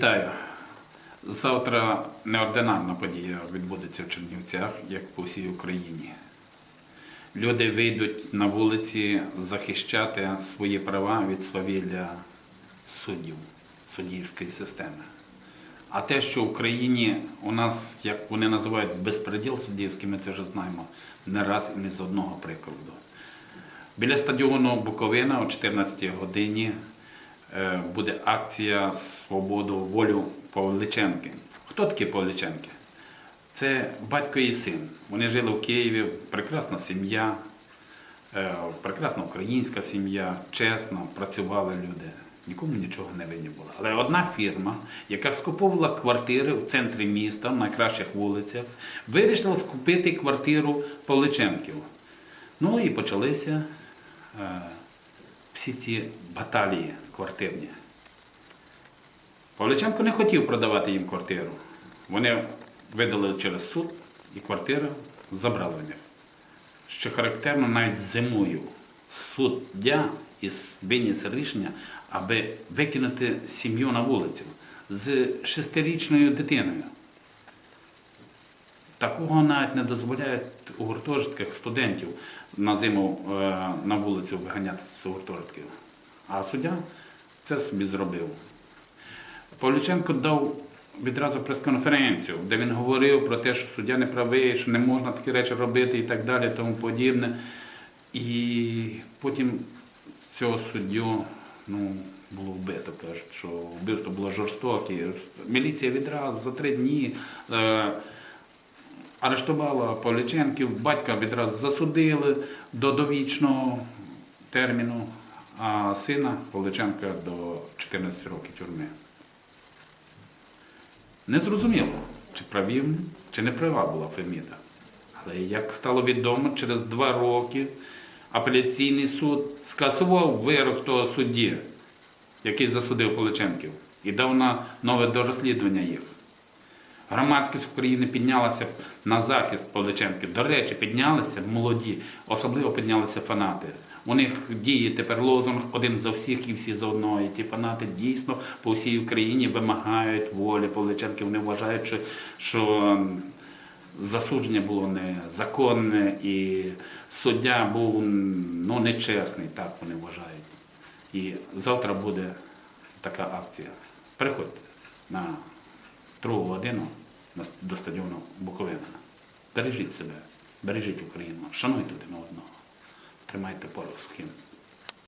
Вітаю. Завтра неординарна подія відбудеться в Чернівцях, як по всій Україні. Люди вийдуть на вулиці захищати свої права від свавілля суддів, суддівської системи. А те, що в Україні у нас, як вони називають, безпреділ суддівський, ми це вже знаємо не раз і не з одного прикладу. Біля стадіону Буковина о 14 годині буде акція Свободу волю Павличенки. Хто такі Павличенки? Це батько і син. Вони жили в Києві, прекрасна сім'я, е, прекрасна українська сім'я, чесно, працювали люди. Нікому нічого не винні було. Але одна фірма, яка скуповувала квартири в центрі міста, на найкращих вулицях, вирішила скупити квартиру Павличенків. Ну і почалися е, всі ці баталії квартирні. Павличенко не хотів продавати їм квартиру. Вони видали через суд і квартиру забрали в них. Що характерно, навіть зимою суддя виніс рішення, аби викинути сім'ю на вулицю з шестирічною дитиною. Такого навіть не дозволяють у гуртожитках студентів на зиму е, на вулицю виганяти з гуртожитків. А суддя це собі зробив. Павлюченко дав відразу прес-конференцію, де він говорив про те, що суддя не правий, що не можна такі речі робити і так далі, тому подібне. І потім цього суддю ну, було вбито, кажуть, що вбивство було жорстоке. Міліція відразу за три дні е, арештувала Павліченків, батька відразу засудили до довічного терміну, а сина Павличенка до 14 років тюрми. Не зрозуміло, чи праві, чи не права була Феміда. Але як стало відомо, через два роки апеляційний суд скасував вирок того судді, який засудив Поличенків, і дав на нове дорозслідування їх. Громадськість України піднялася на захист Павличенків. До речі, піднялися молоді, особливо піднялися фанати. У них діє тепер лозунг один за всіх і всі за одного. І ті фанати дійсно по всій Україні вимагають волі Павличенків. Вони вважають, що, що засудження було незаконне і суддя був ну, нечесний, так вони вважають. І завтра буде така акція. Приходьте на другу годину до стадіону Буковина. Бережіть себе, бережіть Україну, шануйте один одного, тримайте порох сухим.